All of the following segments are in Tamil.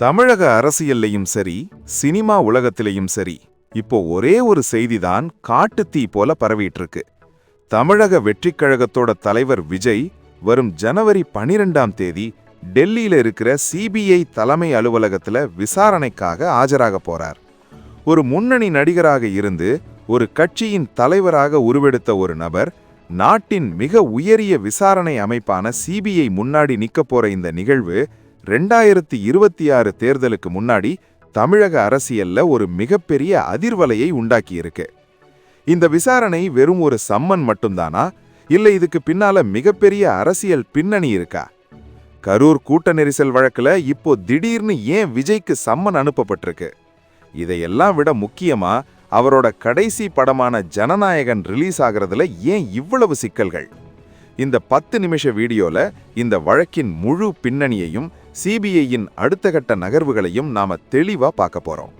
தமிழக அரசியல்லையும் சரி சினிமா உலகத்திலையும் சரி இப்போ ஒரே ஒரு செய்திதான் காட்டுத்தீ போல பரவிட்டு இருக்கு தமிழக வெற்றிக் கழகத்தோட தலைவர் விஜய் வரும் ஜனவரி பனிரெண்டாம் தேதி டெல்லியில இருக்கிற சிபிஐ தலைமை அலுவலகத்துல விசாரணைக்காக ஆஜராக போறார். ஒரு முன்னணி நடிகராக இருந்து ஒரு கட்சியின் தலைவராக உருவெடுத்த ஒரு நபர் நாட்டின் மிக உயரிய விசாரணை அமைப்பான சிபிஐ முன்னாடி நிக்க போற இந்த நிகழ்வு ரெண்டாயிரத்தி இருபத்தி ஆறு தேர்தலுக்கு முன்னாடி தமிழக அரசியல்ல ஒரு மிகப்பெரிய அதிர்வலையை உண்டாக்கியிருக்கு. இந்த விசாரணை வெறும் ஒரு சம்மன் மட்டும்தானா? இல்ல இதுக்கு பின்னால மிகப்பெரிய அரசியல் பின்னணி இருக்கா? கரூர் கூட்ட நெரிசல் வழக்குல இப்போ திடீர்னு ஏன் விஜய்க்கு சம்மன் அனுப்பப்பட்டிருக்கு? இதையெல்லாம் விட முக்கியமா அவரோட கடைசி படமான ஜனநாயகன் ரிலீஸ் ஆகிறதுல ஏன் இவ்வளவு சிக்கல்கள்? இந்த பத்து நிமிஷ வீடியோல இந்த வழக்கின் முழு பின்னணியையும் சிபிஐயின் அடுத்த கட்ட நகர்வுகளையும் நாம தெளிவா பார்க்க போறோம்.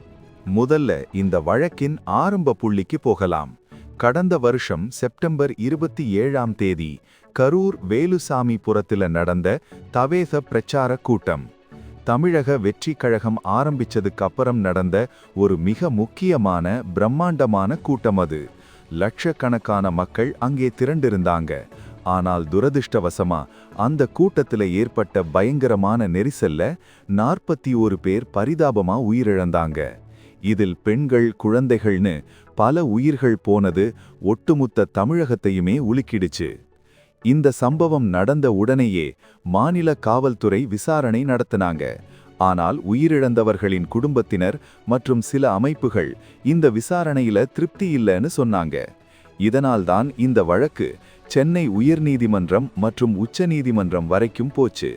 முதல்ல இந்த வழக்கின் ஆரம்ப புள்ளிக்கு போகலாம். கடந்த வருஷம் செப்டம்பர் இருபத்தி ஏழாம் தேதி கரூர் வேலுசாமிபுரத்துல நடந்த தவேச பிரச்சார கூட்டம். தமிழக வெற்றி கழகம் ஆரம்பிச்சதுக்கு அப்புறம் நடந்த ஒரு மிக முக்கியமான பிரம்மாண்டமான கூட்டம் அது. லட்சக்கணக்கான மக்கள் அங்கே திரண்டிருந்தாங்க. ஆனால் துரதிர்ஷ்டவசமா அந்த கூட்டத்துல ஏற்பட்ட பயங்கரமான நெரிசல்ல நாற்பத்தி ஒரு பேர் பரிதாபமா உயிரிழந்தாங்க. இதில் பெண்கள் குழந்தைகள்னு பல உயிர்கள் போனது ஒட்டுமொத்த தமிழகத்தையுமே உலுக்கிடுச்சு. இந்த சம்பவம் நடந்த உடனேயே மாநில காவல்துறை விசாரணை நடத்தினாங்க. ஆனால் உயிரிழந்தவர்களின் குடும்பத்தினர் மற்றும் சில அமைப்புகள் இந்த விசாரணையில திருப்தி இல்லைன்னு சொன்னாங்க. இதனால்தான் இந்த வழக்கு சென்னை உயர்நீதிமன்றம் மற்றும் உச்சநீதிமன்றம் வரைக்கும் போச்சு.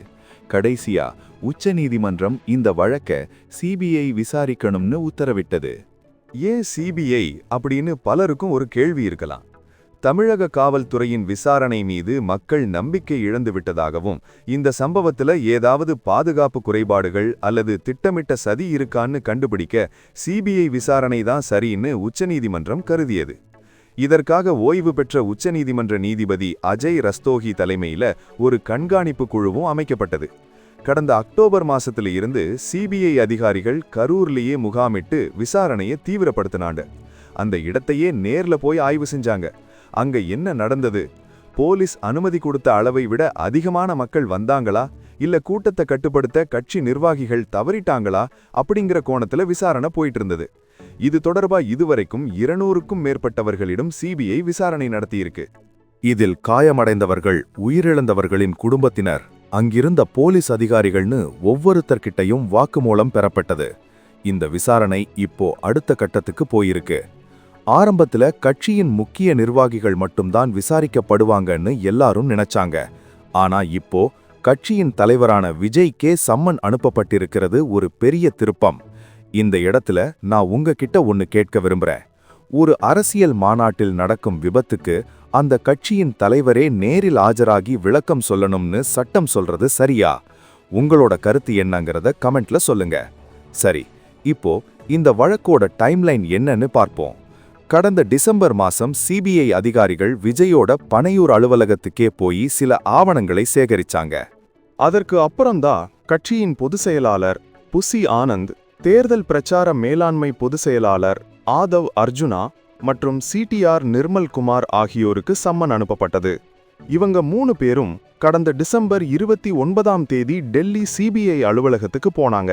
கடைசியா உச்சநீதிமன்றம் இந்த வழக்க சிபிஐ விசாரிக்கணும்னு உத்தரவிட்டது. ஏன் சிபிஐ அப்படின்னு பலருக்கும் ஒரு கேள்வி இருக்கலாம். தமிழக காவல்துறையின் விசாரணை மீது மக்கள் நம்பிக்கை இழந்து விட்டதாகவும் இந்த சம்பவத்துல ஏதாவது பாதுகாப்பு குறைபாடுகள் அல்லது திட்டமிட்ட சதி இருக்கான்னு கண்டுபிடிக்க சிபிஐ விசாரணை தான் சரின்னு உச்சநீதிமன்றம் கருதியது. இதற்காக ஓய்வு பெற்ற உச்சநீதிமன்ற நீதிபதி அஜய் ரஸ்தோகி தலைமையில ஒரு கண்காணிப்பு குழுவும் அமைக்கப்பட்டது. கடந்த அக்டோபர் மாசத்துல இருந்து சிபிஐ அதிகாரிகள் கரூர்லயே முகாமிட்டு விசாரணையை தீவிரப்படுத்தினாங்க. அந்த இடத்தையே நேர்ல போய் ஆய்வு செஞ்சாங்க. அங்க என்ன நடந்தது? போலீஸ் அனுமதி கொடுத்த அளவை விட அதிகமான மக்கள் வந்தாங்களா? இல்ல கூட்டத்தை கட்டுப்படுத்த கட்சி நிர்வாகிகள் தவறிட்டாங்களா? அப்படிங்கிற கோணத்துல விசாரணை போயிட்டு இருந்தது. இது தொடர்பா இதுவரைக்கும் இருநூறுக்கும் மேற்பட்டவர்களிடம் சிபிஐ விசாரணை நடத்தியிருக்கு. இதில் காயமடைந்தவர்கள் உயிரிழந்தவர்களின் குடும்பத்தினர் அங்கிருந்த போலீஸ் அதிகாரிகள்னு ஒவ்வொருத்தர்கிட்டையும் வாக்குமூலம் பெறப்பட்டது. இந்த விசாரணை இப்போ அடுத்த கட்டத்துக்கு போயிருக்கு. ஆரம்பத்துல கட்சியின் முக்கிய நிர்வாகிகள் மட்டும்தான் விசாரிக்கப்படுவாங்கன்னு எல்லாரும் நினைச்சாங்க. ஆனா இப்போ கட்சியின் தலைவரான விஜய்க்கே சம்மன் அனுப்பப்பட்டிருக்கிறது ஒரு பெரிய திருப்பம். இந்த இடத்துல நான் உங்ககிட்ட ஒன்னு கேட்க விரும்புறேன். ஒரு அரசியல் மாநாட்டில் நடக்கும் விபத்துக்கு அந்த கட்சியின் தலைவரே நேரில் ஆஜராகி விளக்கம் சொல்லணும்னு சட்டம் சொல்றது சரியா? உங்களோட கருத்து என்னங்கிறத கமெண்ட்ல சொல்லுங்க. சரி இப்போ இந்த வழக்கோட டைம்லைன் என்னன்னு பார்ப்போம். கடந்த டிசம்பர் மாசம் சிபிஐ அதிகாரிகள் விஜயோட பனையூர் அலுவலகத்துக்கே போய் சில ஆவணங்களை சேகரிச்சாங்க. அதற்கு அப்புறம்தான் கட்சியின் பொதுச் செயலாளர் புசி ஆனந்த் தேர்தல் பிரச்சார மேலாண்மை பொதுச் செயலாளர் ஆதவ் அர்ஜுனா மற்றும் சிடிஆர் நிர்மல் குமார் ஆகியோருக்கு சம்மன் அனுப்பப்பட்டது. இவங்க மூணு பேரும் கடந்த டிசம்பர் இருபத்தி ஒன்பதாம் தேதி டெல்லி சிபிஐ அலுவலகத்துக்கு போனாங்க.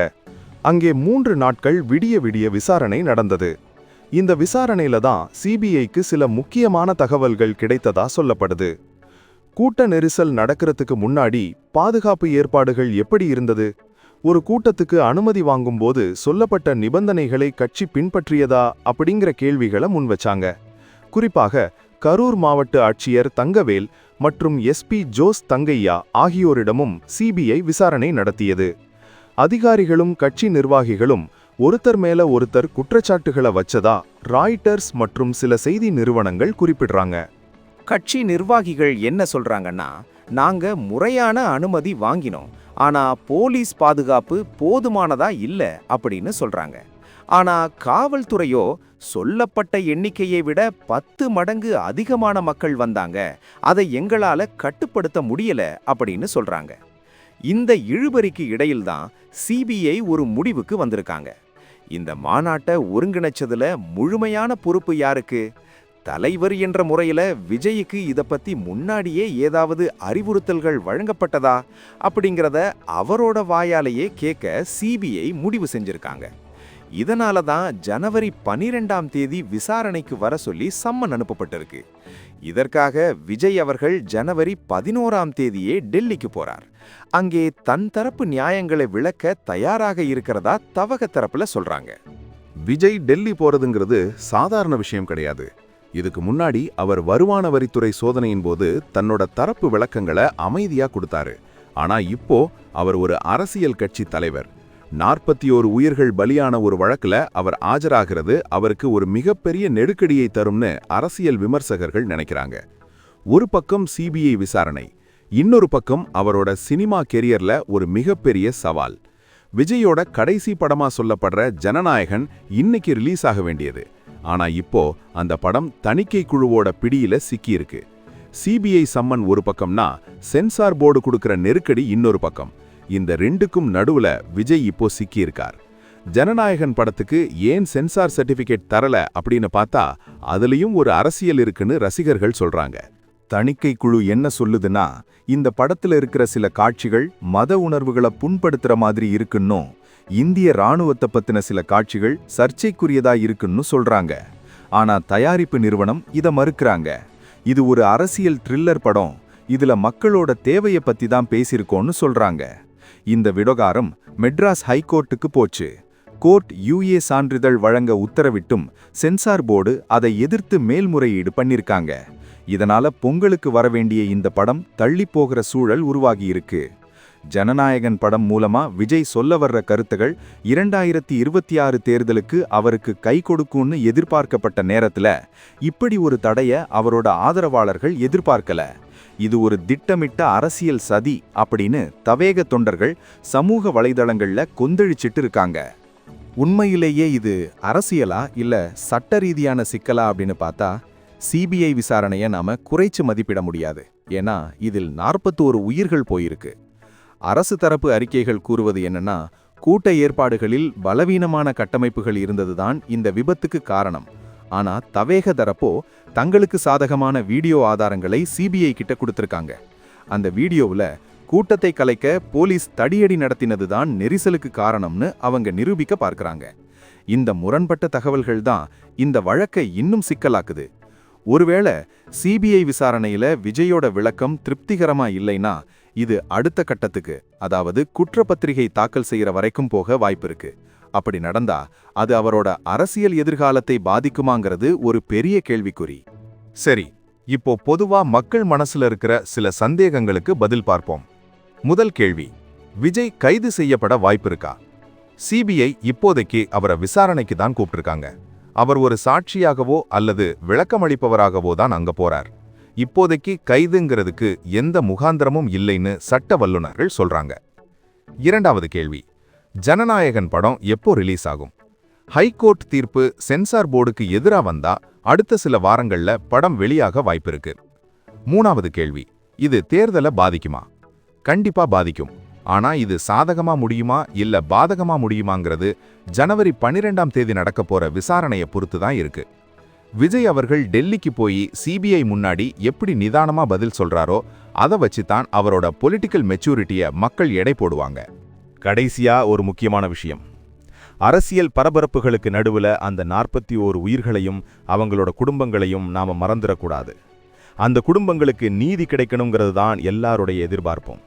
அங்கே மூன்று நாட்கள் விடிய விடிய விசாரணை நடந்தது. இந்த விசாரணையில தான் சிபிஐக்கு சில முக்கியமான தகவல்கள் கிடைத்ததா சொல்லப்படுது. கூட்ட நெரிசல் நடக்கிறதுக்கு முன்னாடி பாதுகாப்பு ஏற்பாடுகள் எப்படி இருந்தது? ஒரு கூட்டத்துக்கு அனுமதி வாங்கும்போது சொல்லப்பட்ட நிபந்தனைகளை கட்சி பின்பற்றியதா அப்படிங்கிற கேள்விகளை முன்வச்சாங்க குறிப்பாக கரூர் மாவட்ட ஆட்சியர் தங்கவேல் மற்றும் எஸ்பி ஜோஸ் தங்கையா ஆகியோரிடமும் சிபிஐ விசாரணை நடத்தியது. அதிகாரிகளும் கட்சி நிர்வாகிகளும் ஒருத்தர் மேல ஒருத்தர் குற்றச்சாட்டுகளை வச்சதா ராய்டர்ஸ் மற்றும் சில செய்தி நிறுவனங்கள் குறிப்பிடுறாங்க. கட்சி நிர்வாகிகள் என்ன சொல்றாங்கன்னா நாங்க முறையான அனுமதி வாங்கினோம். ஆனா போலீஸ் பாதுகாப்பு போதுமானதா இல்ல அப்படின்னு சொல்றாங்க. ஆனா காவல்துறையோ சொல்லப்பட்ட எண்ணிக்கையை விட பத்து மடங்கு அதிகமான மக்கள் வந்தாங்க. அதை எங்களால கட்டுப்படுத்த முடியல அப்படின்னு சொல்றாங்க. இந்த இழுபறிக்கு இடையில்தான் சிபிஐ ஒரு முடிவுக்கு வந்திருக்காங்க. இந்த மாநாட்டை ஒருங்கிணைச்சதுல முழுமையான பொறுப்பு யாருக்கு? தலைவர் என்ற முறையில் விஜய்க்கு இதை பற்றி முன்னாடியே ஏதாவது அறிவுறுத்தல்கள் வழங்கப்பட்டதா அப்படிங்கிறத அவரோட வாயாலேயே கேட்க சிபிஐ முடிவு செஞ்சிருக்காங்க. இதனால தான் ஜனவரி பனிரெண்டாம் தேதி விசாரணைக்கு வர சொல்லி சம்மன் அனுப்பப்பட்டிருக்கு. இதற்காக விஜய் அவர்கள் ஜனவரி பதினோராம் தேதியே டெல்லிக்கு போறார். அங்கே தன் தரப்பு நியாயங்களை விளக்க தயாராக இருக்கிறதா தவக தரப்புல சொல்றாங்க. விஜய் டெல்லி போறதுங்கிறது சாதாரண விஷயம் கிடையாது. இதுக்கு முன்னாடி அவர் வருமான வரித்துறை சோதனையின் போது தன்னோட தரப்பு விளக்கங்களை அமைதியா கொடுத்தாரு. ஆனா இப்போ அவர் ஒரு அரசியல் கட்சி தலைவர். நாற்பத்தி ஓரு உயிர்கள் பலியான ஒரு வழக்குல அவர் ஆஜராகிறது அவருக்கு ஒரு மிகப்பெரிய நெருக்கடியை தரும்னு அரசியல் விமர்சகர்கள் நினைக்கிறாங்க. ஒரு பக்கம் சிபிஐ விசாரணை இன்னொரு பக்கம் அவரோட சினிமா கெரியர்ல ஒரு மிகப்பெரிய சவால். விஜயோட கடைசி படமா சொல்லப்படுற ஜனநாயகன் இன்னைக்கு ரிலீஸ் ஆக வேண்டியது. ஆனா இப்போ அந்த படம் தணிக்கை குழுவோட பிடியில சிக்கியிருக்கு. சிபிஐ சம்மன் ஒரு பக்கம்னா சென்சார் போர்டு கொடுக்கிற நெருக்கடி இன்னொரு பக்கம். இந்த ரெண்டுக்கும் நடுவுல விஜய் இப்போ சிக்கியிருக்கார். ஜனநாயகன் படத்துக்கு ஏன் சென்சார் சர்டிபிகேட் தரல அப்படின்னு பார்த்தா அதுலயும் ஒரு அரசியல் இருக்குன்னு ரசிகர்கள் சொல்றாங்க. தணிக்கை குழு என்ன சொல்லுதுன்னா இந்த படத்துல இருக்கிற சில காட்சிகள் மத உணர்வுகளை புண்படுத்துற மாதிரி இருக்குன்னும் இந்திய ராணுவத்தை பத்தின சில காட்சிகள் சர்ச்சைக்குரியதா இருக்குன்னு சொல்றாங்க. ஆனா தயாரிப்பு நிறுவனம் இத மறுக்கறாங்க. இது ஒரு அரசியல் த்ரில்லர் படம். இதுல மக்களோட தேவைய பத்தி தான் பேசியிருக்கோன்னு சொல்றாங்க. இந்த விவகாரம் மெட்ராஸ் ஹைகோர்ட்டுக்கு போச்சு. கோர்ட் யூஏ சான்றிதழ் வழங்க உத்தரவிட்டும் சென்சார் போர்டு அதை எதிர்த்து மேல்முறையீடு பண்ணிருக்காங்க இதனால பொங்கலுக்கு வரவேண்டிய இந்த படம் தள்ளி போகிற சூழல் உருவாகியிருக்கு. ஜனநாயகன் படம் மூலமா விஜய் சொல்ல வர்ற கருத்துகள் இரண்டாயிரத்தி இருபத்தி ஆறு தேர்தலுக்கு அவருக்கு கை கொடுக்கும்னு எதிர்பார்க்கப்பட்ட நேரத்துல இப்படி ஒரு தடைய அவரோட ஆதரவாளர்கள் எதிர்பார்க்கல. இது ஒரு திட்டமிட்ட அரசியல் சதி அப்படின்னு தவேக தொண்டர்கள் சமூக வலைதளங்கள்ல கொந்தளிச்சிட்டு இருக்காங்க. உண்மையிலேயே இது அரசியலா இல்ல சட்ட ரீதியான சிக்கலா அப்படின்னு பார்த்தா சிபிஐ விசாரணையை நாம குறைச்சு மதிப்பிட முடியாது. ஏன்னா இதில் நாற்பத்தோரு உயிர்கள் போயிருக்கு. அரசு தரப்பு அறிக்கைகள் கூறுவது என்னன்னா கூட்ட ஏற்பாடுகளில் பலவீனமான கட்டமைப்புகள் இருந்ததுதான் இந்த விபத்துக்கு காரணம். ஆனா தவேக தரப்போ தங்களுக்கு சாதகமான வீடியோ ஆதாரங்களை சிபிஐ கிட்ட கொடுத்திருக்காங்க. அந்த வீடியோவுல கூட்டத்தை கலைக்க போலீஸ் தடியடி நடத்தினதுதான் நெரிசலுக்கு காரணம்னு அவங்க நிரூபிக்க பார்க்கறாங்க. இந்த முரண்பட்ட தகவல்கள் தான் இந்த வழக்கை இன்னும் சிக்கலாக்குது. ஒருவேளை சிபிஐ விசாரணையில விஜயோட விளக்கம் திருப்திகரமா இல்லைன்னா இது அடுத்த கட்டத்துக்கு அதாவது குற்றப்பத்திரிகை தாக்கல் செய்யற வரைக்கும் போக வாய்ப்பிருக்கு. அப்படி நடந்தா அது அவரோட அரசியல் எதிர்காலத்தை பாதிக்குமாங்கிறது ஒரு பெரிய கேள்விக்குறி. சரி இப்போ பொதுவா மக்கள் மனசுல இருக்கிற சில சந்தேகங்களுக்கு பதில் பார்ப்போம். முதல் கேள்வி விஜய் கைது செய்யப்பட வாய்ப்பிருக்கா? சிபிஐ இப்போதைக்கு அவரை விசாரணைக்கு தான் கூப்பிட்டிருக்காங்க. அவர் ஒரு சாட்சியாகவோ அல்லது விளக்கமளிப்பவராகவோ தான் அங்க போறார். இப்போதைக்கு கைதுங்கிறதுக்கு எந்த முகாந்திரமும் இல்லைன்னு சட்ட வல்லுநர்கள் சொல்றாங்க. இரண்டாவது கேள்வி ஜனநாயகன் படம் எப்போ ரிலீஸ் ஆகும்? ஹைகோர்ட் தீர்ப்பு சென்சார் போர்டுக்கு எதிராக வந்தா அடுத்த சில வாரங்கள்ல படம் வெளியாக வாய்ப்பிருக்கு மூணாவது கேள்வி இது தேர்தலை பாதிக்குமா? கண்டிப்பா பாதிக்கும். ஆனா இது சாதகமா முடியுமா? இல்ல பாதகமா முடியுமாங்கிறது ஜனவரி பன்னிரெண்டாம் தேதி நடக்க போற விசாரணையை பொறுத்து தான் இருக்கு. விஜய் அவர்கள் டெல்லிக்கு போய் சிபிஐ முன்னாடி எப்படி நிதானமா பதில் சொல்றாரோ அதை வச்சு தான் அவரோட பொலிட்டிக்கல் மெச்சூரிட்டியை மக்கள் எடை போடுவாங்க. கடைசியா ஒரு முக்கியமான விஷயம். அரசியல் பரபரப்புகளுக்கு நடுவில் அந்த நாற்பத்தி ஓரு உயிர்களையும் அவங்களோட குடும்பங்களையும் நாம மறந்துடக்கூடாது. அந்த குடும்பங்களுக்கு நீதி கிடைக்கணுங்கிறது தான் எல்லாருடைய எதிர்பார்ப்பும்.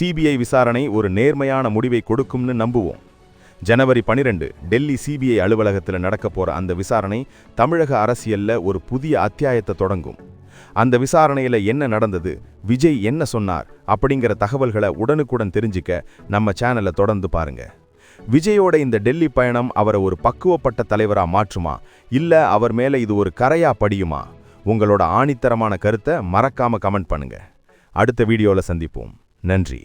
சிபிஐ விசாரணை ஒரு நேர்மையான முடிவை கொடுக்கும்னு நம்புவோம். ஜனவரி பனிரெண்டு டெல்லி சிபிஐ அலுவலகத்தில் நடக்க போற அந்த விசாரணை தமிழக அரசியல்ல ஒரு புதிய அத்தியாயத்தை தொடங்கும். அந்த விசாரணையில என்ன நடந்தது விஜய் என்ன சொன்னார் அப்படிங்கிற தகவல்களை உடனுக்குடன் தெரிஞ்சுக்க நம்ம சேனலை தொடர்ந்து பாருங்க. விஜயோட இந்த டெல்லி பயணம் அவரை ஒரு பக்குவப்பட்ட தலைவரா மாற்றுமா? இல்லை அவர் மேல இது ஒரு கரையா படியுமா? உங்களோட ஆணித்தரமான கருத்தை மறக்காம கமெண்ட் பண்ணுங்க. அடுத்த வீடியோல சந்திப்போம். நன்றி.